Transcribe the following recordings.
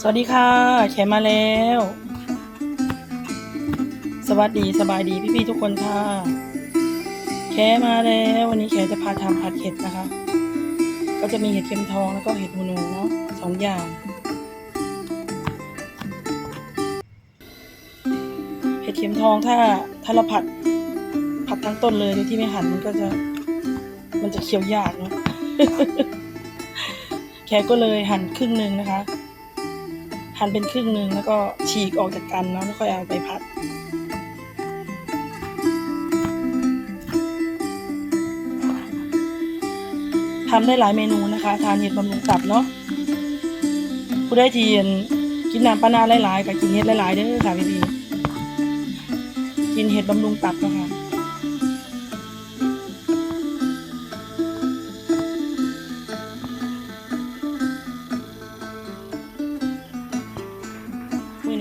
สวัสดีค่ะแขมาแล้ว สวัสดีสบายดีพี่ๆทุกคนค่ะ แขมาแล้ว วันนี้แขจะพาทำผัดเห็ดนะคะ ก็จะมีเห็ดเข็มทองแล้วก็เห็ดหูหนูเนาะสองอย่าง เห็ดเข็มทองถ้าถ้าเราผัดผัดทั้งต้นเลยโดยที่ไม่หั่นมันก็จะ มันจะเคี้ยวยากเนาะแขก็เลยหั่นครึ่งหนึ่งนะคะ หั่นเป็นครึ่งหนึ่งแล้วก็ฉีกออกจากกันเนาะแล้วค่อยเอาไปผัดทำได้หลายเมนูนะคะ ทานเห็ดบำรุงตับเนาะผู้ได้ทีนกินน้ำปลานาหลายๆกับกินเห็ดหลายๆเด้อค่ะพี่พีกินเห็ดบำรุงตับนะคะ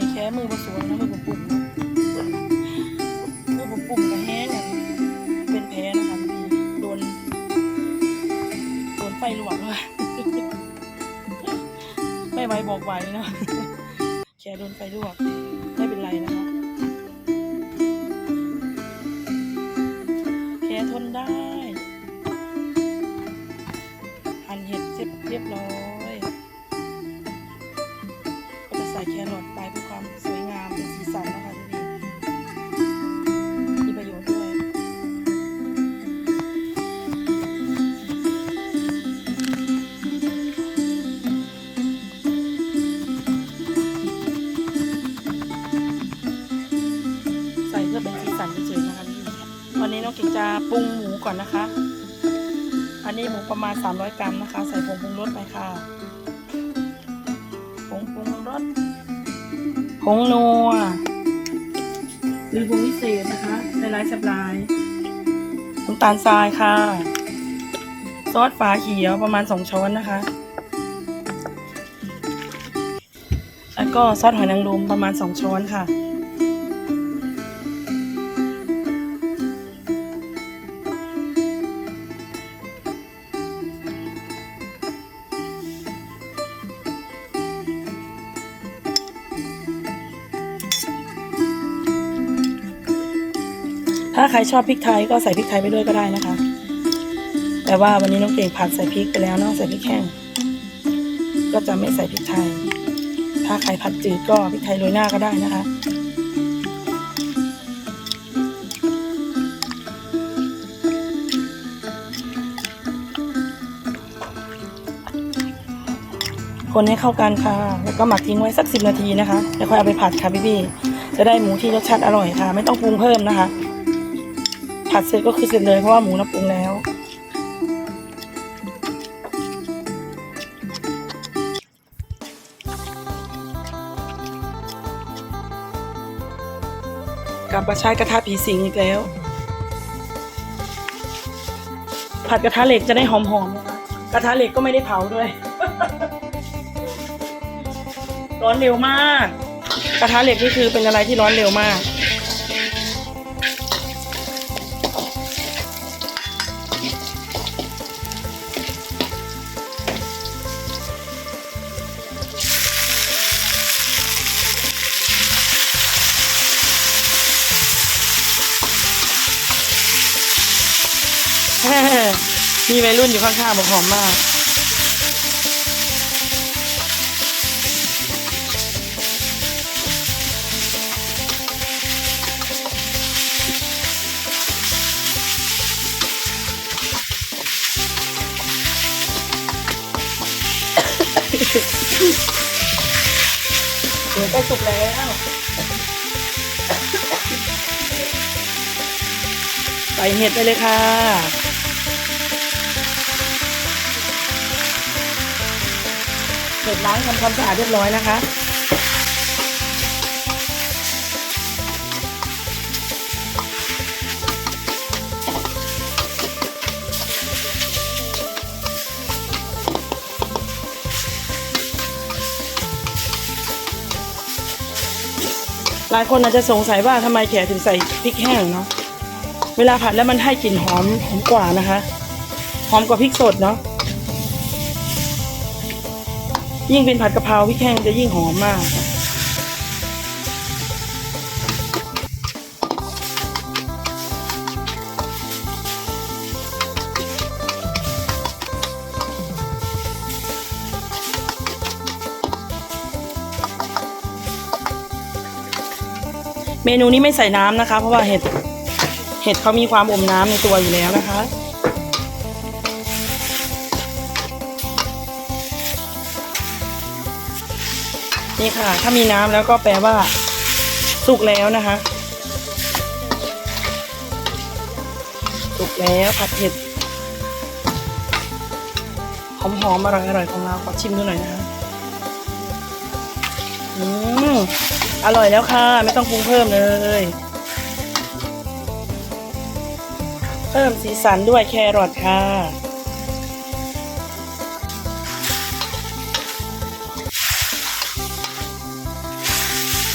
นแค่มือผสมนะมือผมปุ่มมือผมปุ่มกระแห้งอ่ยเป็นแพ้นะคะพี่โดนโดนไฟลวกเลยไม่ไหวบอกไหวเนาะแค่โดนไฟลวกไม่ พื่นเฉยๆนะคะวันนี้น้องเก่งจะปรุงหมูก่อนนะคะ อันนี้หมูประมาณ 300 กรัมนะคะ ใส่ผงปรุงรสไปค่ะผงปรุงรสผงนัวหรือผงวิเศษนะคะในลท์สับลายน้ำตาลทรายค่ะ ซอสฝาเขียวประมาณ 2 ช้อนนะคะ แล้วก็ซอสหอยนางรมประมาณ 2 ช้อนค่ะ ถ้าใครชอบพริกไทยก็ใส่พริกไทยไปด้วยก็ได้นะคะ แต่ว่าวันนี้น้องเก่งผัดใส่พริกไปแล้วเนาะใส่พริกแห้ง ก็จะไม่ใส่พริกไทย ถ้าใครผัดจืดก็พริกไทยโรยหน้าก็ได้นะคะคนให้เข้ากันค่ะ แล้วก็หมักทิ้งไว้สักสิบนาทีนะคะ แล้วค่อยเอาไปผัดค่ะพี่พี่ๆจะได้หมูที่รสชาติอร่อยค่ะ ไม่ต้องปรุงเพิ่มนะคะ ผัดเสร็จก็คือเสร็จเลยเพราะว่าหมูเราปรุงแล้ว กลับมาใช้กระทะผีสิงอีกแล้ว ผัดกระทะเหล็กจะได้หอมๆนะคะกระทะเหล็กก็ไม่ได้เผาด้วย ร้อนเร็วมาก กระทะเหล็กนี่คือเป็นอะไรที่ร้อนเร็วมาก มีวัยรุ่นอยู่ข้างๆบอกหอมมากเดี๋ยวใกล้สุกแล้วใส่เห็ดไปเลยค่ะ เห็ดล้างทำความสะอาดเรียบร้อยนะคะหลายคนอาจจะสงสัยว่าทำไมแขถึงใส่พริกแห้งเนาะ เวลาผัดแล้วมันให้กลิ่นหอมหอมกว่านะคะ หอมกว่าพริกสดเนาะ ยิ่งเป็นผัดกะเพราพริกแห้งจะยิ่งหอมมากเมนูนี้ไม่ใส่น้ำนะคะ เพราะว่าเห็ด เห็ดเขามีความอมน้ำในตัวอยู่แล้วนะคะ นี่ค่ะ ถ้ามีน้ำแล้วก็แปลว่า สุกแล้วนะคะ สุกแล้วผัดเห็ดหอมๆอร่อยๆของเราขอชิมดูหน่อยนะคะอืมอร่อยแล้วค่ะ ไม่ต้องปรุงเพิ่มเลย เพิ่มสีสันด้วยแครอทค่ะ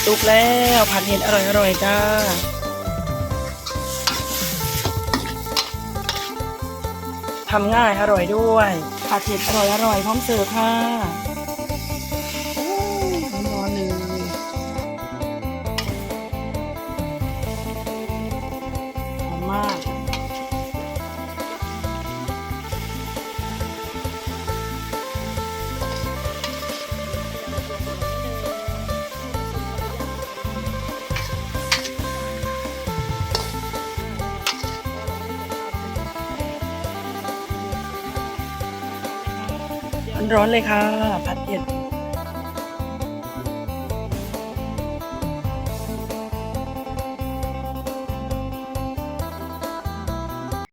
สุกแล้วผัดเห็ดอร่อยๆจ้าทำง่ายอร่อยด้วยผัดเห็ดอร่อยๆพร้อมเสิร์ฟค่ะโอ้ยร้อนเลยหอมมาก ร้อนๆเลยค่ะ ผัดเผ็ด